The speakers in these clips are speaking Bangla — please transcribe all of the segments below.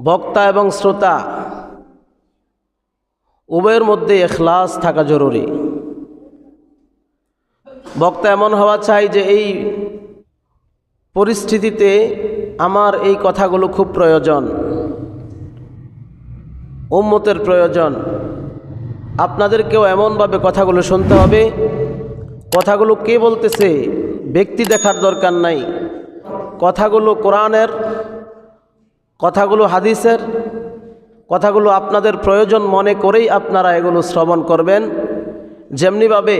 বক্তা এবং শ্রোতা, উভয়ের মধ্যে এখলাস থাকা জরুরি। বক্তা এমন হওয়া চাই যে এই পরিস্থিতিতে আমার এই কথাগুলো খুব প্রয়োজন, উম্মতের প্রয়োজন। আপনাদেরকেও এমনভাবে কথাগুলো শুনতে হবে। কথাগুলো কে বলতেছে, ব্যক্তি দেখার দরকার নাই। কথাগুলো কোরআনের কথাগুলো হাদিসের, কথাগুলো আপনাদের প্রয়োজন মনে করেই আপনারা এগুলো শ্রবণ করবেন। যেমনিভাবে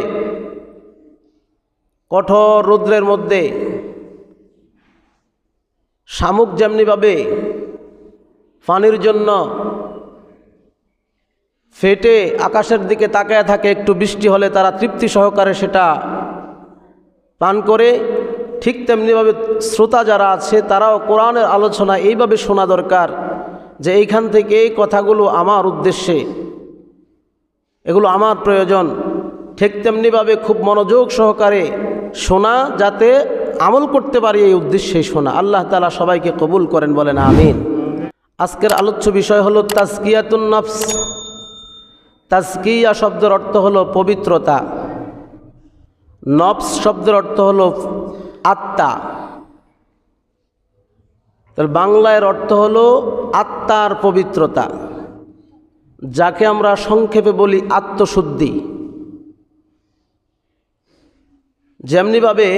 কঠোর রুদ্রের মধ্যে শামুক যেমনিভাবে পানির জন্য ফেটে আকাশের দিকে তাকায় থাকে, একটু বৃষ্টি হলে তারা তৃপ্তি সহকারে সেটা পান করে ঠিক তেমনিভাবে শ্রোতা যারা আছে, তারাও কোরআনের আলোচনা এইভাবে শোনা দরকার যে এইখান থেকে এই কথাগুলো আমার উদ্দেশ্যে, এগুলো আমার প্রয়োজন। ঠিক তেমনিভাবে খুব মনোযোগ সহকারে শোনা যাতে আমল করতে পারি এই উদ্দেশ্যেই শোনা। আল্লাহ তালা সবাইকে কবুল করেন, বলেন আমিন। আজকের আলোচ্য বিষয় হলো তাজকিয়াতুন নফস। তাজকিয়া শব্দের অর্থ হলো পবিত্রতা। নফস শব্দের অর্থ হলো আত্মা। তাহলে বাংলায় অর্থ হলো আত্মার পবিত্রতা, যাকে আমরা সংক্ষেপে বলি আত্মশুদ্ধি। যেমনিভাবে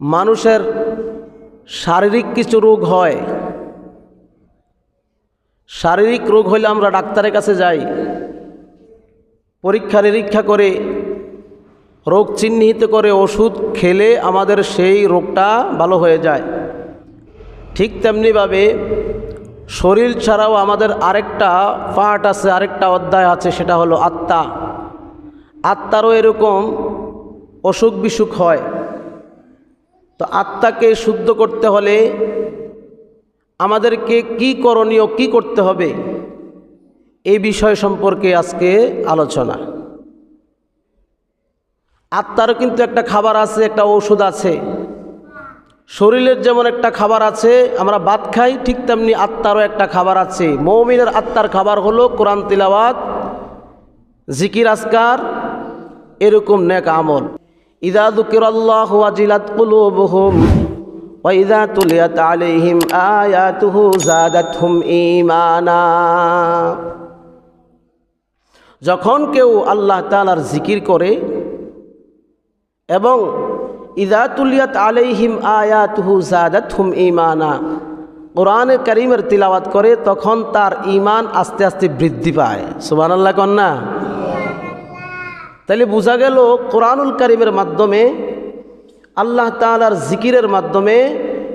মানুষের শারীরিক কিছু রোগ হয়, শারীরিক রোগ হলে আমরা ডাক্তারের কাছে যাই পরীক্ষা নিরীক্ষা করে রোগ চিহ্নিত করে ওষুধ খেলে আমাদের সেই রোগটা ভালো হয়ে যায়। ঠিক তেমনিভাবে শরীর ছাড়াও আমাদের আরেকটা পার্ট আছে, আরেকটা অধ্যায় আছে, সেটা হলো আত্মা। আত্মারও এরকম অসুখ বিসুখ হয়। তো আত্মাকে শুদ্ধ করতে হলে আমাদেরকে কি করণীয়, কি করতে হবে? এই বিষয় সম্পর্কে আজকে আলোচনা। আত্মারও কিন্তু একটা খাবার আছে, একটা ওষুধ আছে। শরীরের যেমন একটা খাবার আছে, আমরা ভাত খাই, ঠিক তেমনি আত্মারও একটা খাবার আছে। মৌমিনের আত্মার খাবার হলো কোরআন তিলাওয়াত, জিকির আসকার এরকম নেক আমল। ইদা ঈমানা। যখন কেউ আল্লাহ তাআলার জিকির করে এবং ইদা তুলিয়াত আলাইহিম আয়াতুহু যাদাতহুম ঈমানা। কোরআনে করিমের তিলাওয়াত করে তখন তার ইমান আস্তে আস্তে বৃদ্ধি পায়। সুবহানাল্লাহ কন্যা তাহলে বোঝা গেল কোরআনুল করিমের মাধ্যমে, আল্লাহ তালার জিকিরের মাধ্যমে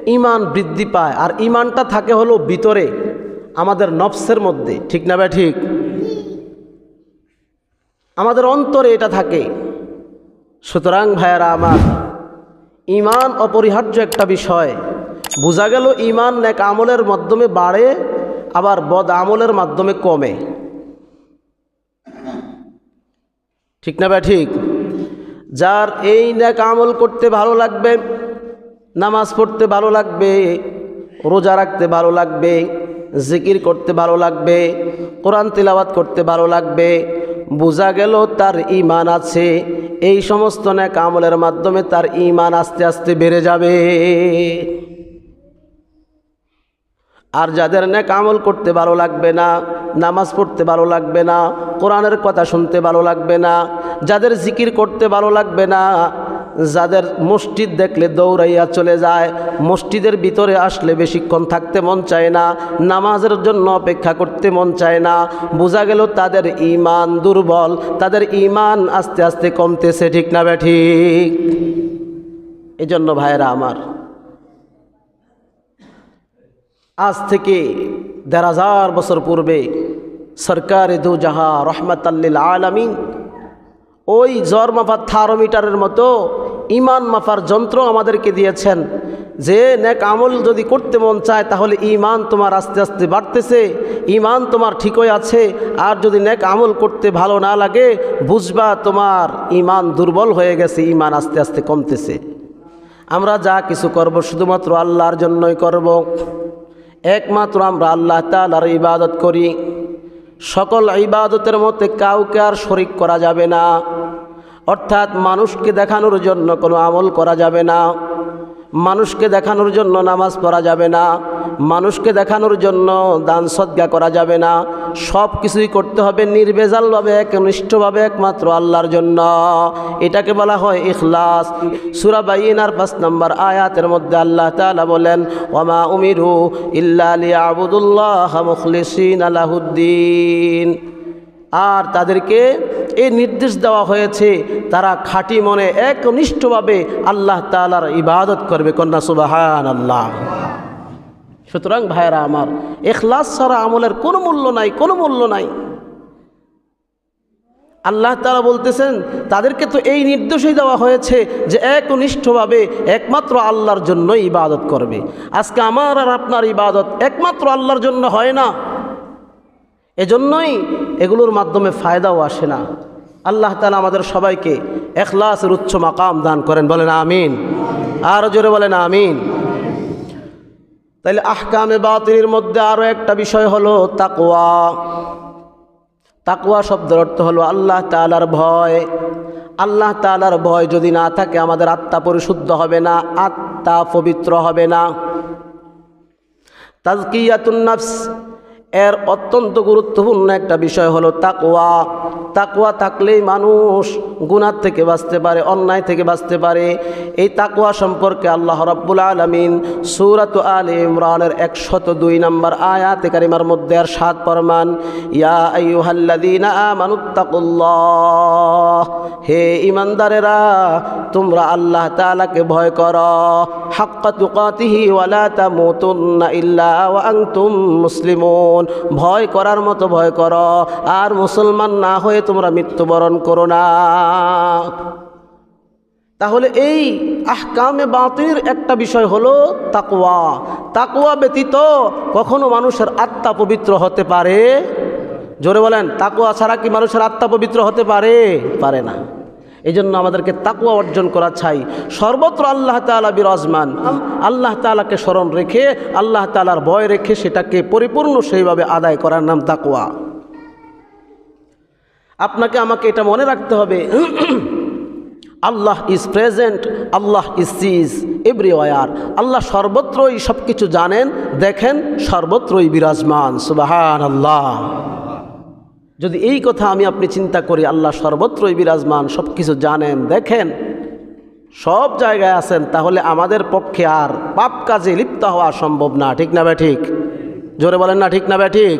ইমান বৃদ্ধি পায়। আর ইমানটা থাকে হলো ভিতরে, আমাদের নফসের মধ্যে। ঠিক না ভাই ঠিক? আমাদের অন্তরে এটা থাকে। সুতরাং ভাইয়ারা আমার ইমান অপরিহার্য একটা বিষয়। বোঝা গেল ইমান নেক আমলের মাধ্যমে বাড়ে, আবার বদ আমলের মাধ্যমে কমে। ঠিক না ভাই, ঠিক? যার এই নেক আমল করতে ভালো লাগবে, নামাজ পড়তে ভালো লাগবে, রোজা রাখতে ভালো লাগবে, জিকির করতে ভালো লাগবে, কোরআন তিলাবাত করতে ভালো লাগবে, বোঝা গেল তার ইমান আছে। এই সমস্ত নেক আমলের মাধ্যমে তার ইমান আস্তে আস্তে বেড়ে যাবে। আর যাদের নেক আমল করতে ভালো লাগবে না, নামাজ পড়তে ভালো লাগবে না, কোরআনের কথা শুনতে ভালো লাগবে না, যাদের জিকির করতে ভালো লাগবে না যাদের মসজিদ দেখলে দৌড়াইয়া চলে যায়, মসজিদের ভিতরে আসলে বেশিক্ষণ থাকতে মন চায় না, নামাজের জন্য অপেক্ষা করতে মন চায় না, বোঝা গেল তাদের ইমান দুর্বল, তাদের ইমান আস্তে আস্তে কমতেছে, ঠিক না বে ঠিক? এই জন্য ভাইয়েরা আমার, আজ থেকে দেড় হাজার বছর পূর্বে সরকার দু জাহা রহমতাল্লিল আলামিন ওই জ্বর মাপার থার্মোমিটারের মতো ইমান মাপার যন্ত্র আমাদেরকে দিয়েছেন। যে নেক আমল যদি করতে মন চায়, তাহলে ইমান তোমার আস্তে আস্তে বাড়তেছে, ইমান তোমার ঠিকই আছে। আর যদি নেক আমল করতে ভালো না লাগে, বুঝবা তোমার ইমান দুর্বল হয়ে গেছে, ইমান আস্তে আস্তে কমতেছে। আমরা যা কিছু করব, শুধুমাত্র আল্লাহর জন্যই করব। একমাত্র আমরা আল্লাহ তালার ইবাদত করি। সকল ইবাদতের মধ্যে কাউকে আর শরিক করা যাবে না। অর্থাৎ মানুষকে দেখানোর জন্য কোনো আমল করা যাবে না। মানুষকে দেখানোর জন্য নামাজ পড়া যাবে না। মানুষকে দেখানোর জন্য দান সদ্গা করা যাবে না। সব কিছুই করতে হবে নির্বেজালভাবে, একনিষ্ঠভাবে একমাত্র আল্লাহর জন্য। এটাকে বলা হয় ইখলাস। সুরাবাইনার পাঁচ নম্বর আয়াতের মধ্যে আল্লাহ তাআলা বলেন ওমা উমিরু ইল্লা লিয়াবুদুল্লাহ মুখলিসিন আলাহুদ্দিন আর তাদেরকে এই নির্দেশ দেওয়া হয়েছে, তারা খাঁটি মনে একনিষ্ঠভাবে আল্লাহ তালার ইবাদত করবে। কন্যা সুবাহান আল্লাহ সুতরাং ভাইয়েরা আমার এখলাস ছাড়া আমলের কোনো মূল্য নাই, কোনো মূল্য নাই। আল্লাহ তালা বলতেছেন, তাদেরকে তো এই নির্দেশই দেওয়া হয়েছে যে একনিষ্ঠভাবে একমাত্র আল্লাহর জন্যই ইবাদত করবে। আজকে আমার আর আপনার ইবাদত একমাত্র আল্লাহর জন্য হয় না। এজন্যই এগুলোর মাধ্যমে ফায়দাও আসে না। আল্লাহ তালা আমাদের সবাইকে এখলাসের উচ্চ মাকাম দান করেন। বলেন আমিন। আরও জোরে বলেন আমিন। তাইলে আহকামে বাতির মধ্যে আরও একটা বিষয় হলো তাকওয়া। তাকওয়া শব্দের অর্থ হলো আল্লাহ তালার ভয়। আল্লাহ তালার ভয় যদি না থাকে, আমাদের আত্মা পরিশুদ্ধ হবে না, আত্মা পবিত্র হবে না। তাজকিয়াতুন নাফস এর অত্যন্ত গুরুত্বপূর্ণ একটা বিষয় হলো তাকওয়া। তাকওয়া থাকলেই মানুষ গুনার থেকে বাঁচতে পারে, অন্যায় থেকে বাঁচতে পারে। এই তাকওয়া সম্পর্কে আল্লাহ রব্বুল আলমিন সুরাত আল ইমরানের একশত দুই নম্বর আয়াতে কারিমার মধ্যে আর সাত পরমান ইয়া আমানুত্তাকুল্লাহ হে ইমানদারেরা তোমরা আল্লাহ তাআলাকে ভয় কর। হাক্কা তুকাতিহি ওয়ালা তামুতুন্না ইল্লা ওয়া আনতুম মুসলিমুন ভয় করার মতো ভয় করো। আর মুসলমান না হয়ে তোমরা মৃত্যুবরণ করো না। তাহলে এই আহকামে বাতির একটা বিষয় হলো তাকওয়া। তাকওয়া ব্যতীত কখনো মানুষের আত্মা পবিত্র হতে পারে? জোরে বলেন, তাকওয়া ছাড়া কি মানুষের আত্মা পবিত্র হতে পারে? পারে না। এই জন্য আমাদেরকে তাকুয়া অর্জন করা চাই। সর্বত্র আল্লাহ তালা বিরাজমান। আল্লাহ তালাকে স্মরণ রেখে, আল্লাহ তালার ভয় রেখে সেটাকে পরিপূর্ণ সেইভাবে আদায় করার নাম তাকুয়া আপনাকে আমাকে এটা মনে রাখতে হবে। Allah is present, Allah is sees, everywhere. Allah সর্বত্রই সব কিছু জানেন, দেখেন, সর্বত্রই বিরাজমান। সুবাহান আল্লাহ যদি এই কথা আমি আপনি চিন্তা করি, আল্লাহ সর্বত্রই বিরাজমান সব কিছু জানেন, দেখেন, সব জায়গায় আছেন, তাহলে আমাদের পক্ষে আর পাপ কাজে লিপ্ত হওয়া সম্ভব না, ঠিক না ঠিক? জোরে বলেন না, ঠিক না ঠিক?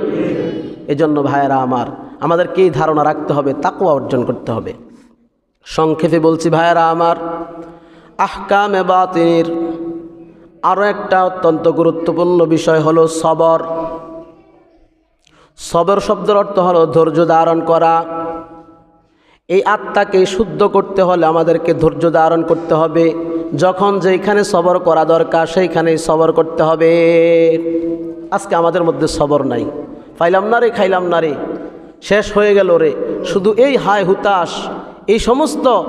জন্য ভাইয়েরা আমার, আমাদেরকে এই ধারণা রাখতে হবে তাকুয়া অর্জন করতে হবে। সংক্ষেপে বলছি ভাইয়েরা আমার, আহকামে বাতিনির আরও একটা অত্যন্ত গুরুত্বপূর্ণ বিষয় হলো সবর। সবর শব্দের অর্থ হলো ধৈর্য ধারণ করা। এই আত্মাকে শুদ্ধ করতে হলে আমাদেরকে ধৈর্য ধারণ করতে হবে। যখন যেখানে সবর করা দরকার, সেইখানেই সবর করতে হবে। আজকে আমাদের মধ্যে সবর নাই। পাইলাম না রে, খাইলাম না রে। শেষ হয়ে গেল রে। শুধু এই হায় হুতাশ, এই সমস্ত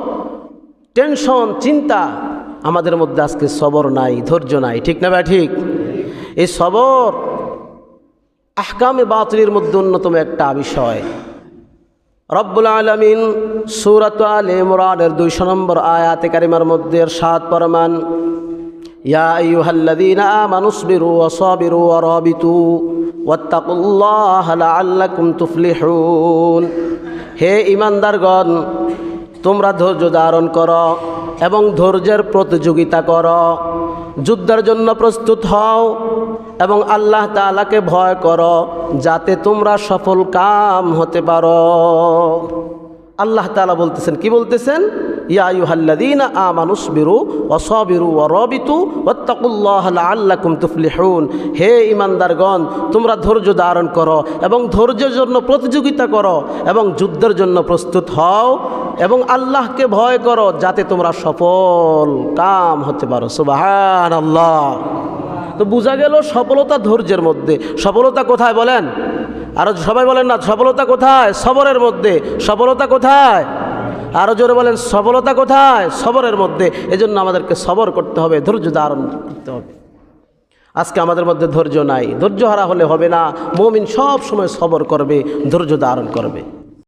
টেনশন, চিন্তা আমাদের মধ্যে আজকে সবর নাই, ধৈর্য নাই। ঠিক না ভাই, ঠিক? এই সবর আহকামে বাতিলের মধ্যে অন্যতম একটা বিষয়। রব্বুল আলমিন সুরত আল ইমরানের দুইশো নম্বর আয়াতে কারিমার মধ্যে সাত পরমান ইয়া আইয়ুহাল্লাযীনা তুফলিহুন। হে ইমানদারগণ তোমরা ধৈর্য ধারণ করো এবং ধৈর্যের প্রতিযোগিতা করো। যুদ্ধের জন্য প্রস্তুত হও এবং আল্লাহ তালাকে ভয় করো যাতে তোমরা সফল কাম হতে পারো। আল্লাহ তালা বলতেছেন, কি বলতেছেন? ইয়াইহাল্লাদিনা আমানুসবিরু অসবিরু অরবিতু আল্লাকুম তুফলিহুন। হে ইমানদারগণ তোমরা ধৈর্য ধারণ করো এবং ধৈর্যের জন্য প্রতিযোগিতা করো এবং যুদ্ধের জন্য প্রস্তুত হও এবং আল্লাহকে ভয় করো যাতে তোমরা সফল কাম হতে পারো। সুবাহান আল্লাহ তো বোঝা গেল সফলতা ধৈর্যের মধ্যে। সফলতা কোথায় বলেন? আরও সবাই বলেন না, সফলতা কোথায়? সবরের মধ্যে। সফলতা কোথায়? আরও জোরে বলেন, সফলতা কোথায়? সবরের মধ্যে। এজন্য আমাদেরকে সবর করতে হবে, ধৈর্য ধারণ করতে হবে। আজকে আমাদের মধ্যে ধৈর্য নাই। ধৈর্য হারা হলে হবে না। মমিন সব সময় সবর করবে, ধৈর্য ধারণ করবে।